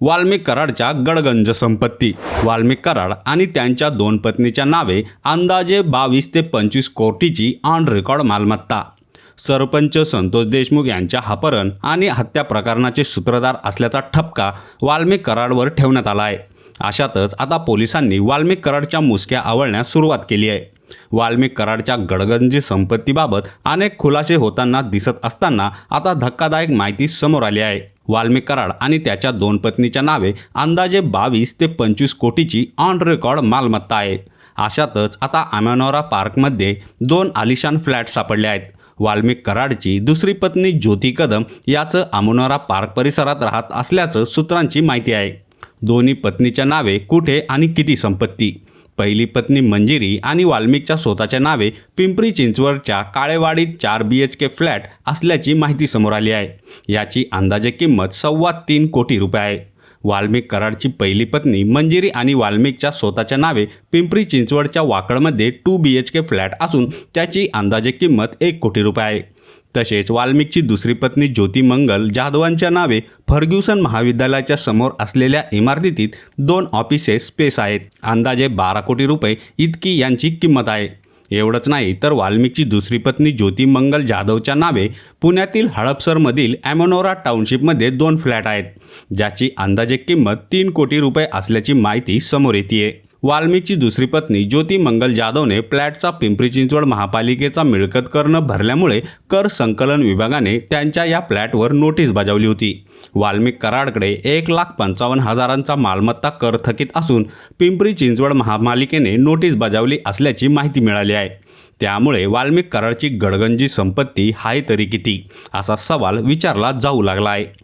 वाल्मिक कराडच्या गडगंज संपत्ती. वाल्मिक कराड आणि त्यांच्या दोन पत्नीच्या नावे अंदाजे बावीस ते पंचवीस कोटीची ऑन रेकॉर्ड मालमत्ता. सरपंच संतोष देशमुख यांच्या अपहरण आणि हत्या प्रकरणाचे सूत्रधार असल्याचा ठपका वाल्मिक कराडवर ठेवण्यात आला आहे अशातच आता पोलिसांनी वाल्मिक कराडच्या मुसक्या आवळण्यास सुरुवात केली आहे. वाल्मिक कराडच्या गडगंजी संपत्तीबाबत अनेक खुलासे होताना दिसत असताना आता धक्कादायक माहिती समोर आली आहे. वाल्मिक कराड आणि त्याच्या दोन पत्नीच्या नावे अंदाजे बावीस ते पंचवीस कोटीची ऑन रेकॉर्ड मालमत्ता आहे. अशातच आता अमेनोरा पार्कमध्ये दोन आलिशान फ्लॅट सापडले आहेत. वाल्मिक कराडची दुसरी पत्नी ज्योती कदम याचं अमोनोरा पार्क परिसरात राहत असल्याचं सूत्रांची माहिती आहे. दोन्ही पत्नीच्या नावे कुठे आणि किती संपत्ती? पहिली पत्नी मंजिरी आणि वाल्मिकच्या स्वतःच्या नावे पिंपरी चिंचवडच्या काळेवाडीत चार बी एच के फ्लॅट असल्याची माहिती समोर आली आहे. याची अंदाजे किंमत सव्वा तीन कोटी रुपये आहे. वाल्मिक कराडची पहिली पत्नी मंजिरी आणि वाल्मिकच्या स्वतःच्या नावे पिंपरी चिंचवडच्या वाकडमध्ये two B H K flat असून त्याची अंदाजे किंमत एक कोटी रुपये आहे. तसेच वाल्मिकची दुसरी पत्नी ज्योती मंगल जाधवांच्या नावे फर्ग्युसन महाविद्यालयाच्या समोर असलेल्या इमारतीत दोन ऑफिसेस स्पेस आहेत. अंदाजे बारा कोटी रुपये इतकी यांची किंमत आहे. एवढंच नाही तर वाल्मिकची दुसरी पत्नी ज्योती मंगल जाधवच्या नावे पुण्यातील हडपसरमधील ॲमोनोरा टाउनशिपमध्ये दोन फ्लॅट आहेत ज्याची अंदाजे किंमत तीन कोटी रुपये असल्याची माहिती समोर येते वाल्मिकची दुसरी पत्नी ज्योती मंगल जाधवने फ्लॅटचा पिंपरी चिंचवड महापालिकेचा मिळकत कर न भरल्यामुळे कर संकलन विभागाने त्यांच्या या फ्लॅटवर नोटीस बजावली होती. वाल्मिक कराडकडे एक लाख पंचावन्न हजारांचा मालमत्ता कर थकीत असून पिंपरी चिंचवड महापालिकेने नोटीस बजावली असल्याची माहिती मिळाली आहे. त्यामुळे वाल्मिक कराडची गडगंजी संपत्ती हाय तरी किती? असा सवाल विचारला जाऊ लागला आहे.